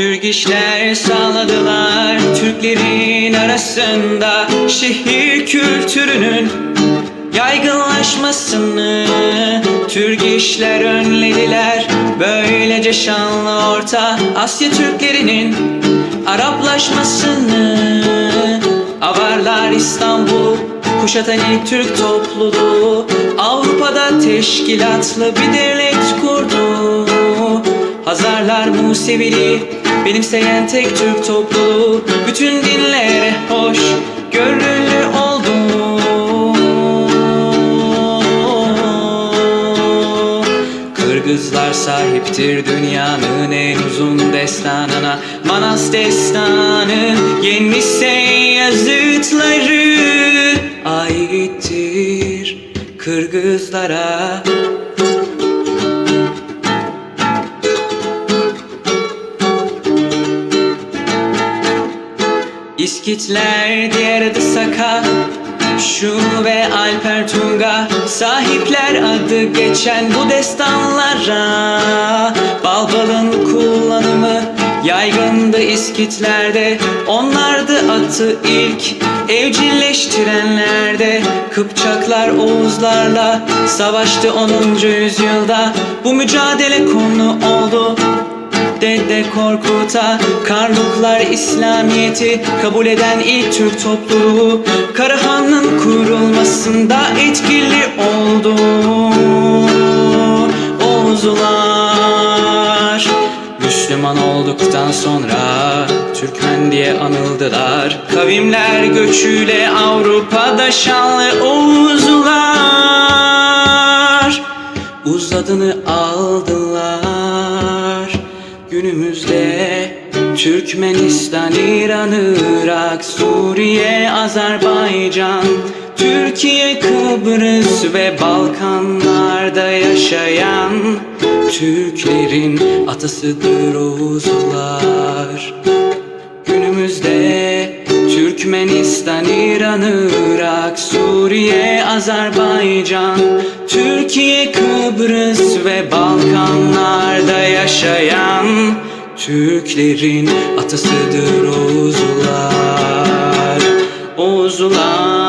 işler sağladılar Türklerin arasında şehir kültürünün yaygınlaşmasını. Türk işler önlediler Böylece şanlı Orta Asya Türklerinin Araplaşmasını. Avarlar İstanbul'u kuşatan ilk Türk topluluğu Avrupa'da teşkilatlı bir devlet kurdu. Hazarlar Musevili benimseyen tek Türk topluluğu Bütün dinlere hoş görülü oldu. Kırgızlar sahiptir dünyanın en uzun destanına Manas destanı yenmişse yazıtları aittir Kırgızlara İskitler diğer adı Saka Şu ve Alper Tunga Sahipler adı geçen bu destanlara Balbalın kullanımı yaygındı İskitlerde Onlardı atı ilk evcilleştirenlerde Kıpçaklar Oğuzlarla savaştı 10. yüzyılda Bu mücadele konu oldu Dede Korkut'a Karluklar İslamiyeti kabul eden ilk Türk topluluğu Karahan'ın kurulmasında etkili oldu. Oğuzlar Müslüman olduktan sonra Türkmen diye anıldılar. Kavimler göçüyle Avrupa'da şanlı Oğuzlar Uzadını aldılar Günümüzde Türkmenistan, İran, Irak, Suriye, Azerbaycan Türkiye, Kıbrıs ve Balkanlarda yaşayan Türklerin atasıdır Oğuzlar Günümüzde Türkmenistan, İran, Irak, Suriye, Azerbaycan Türkiye, Kıbrıs ve Balkanlarda yaşayan Türklerin atasıdır Oğuzlar Oğuzlar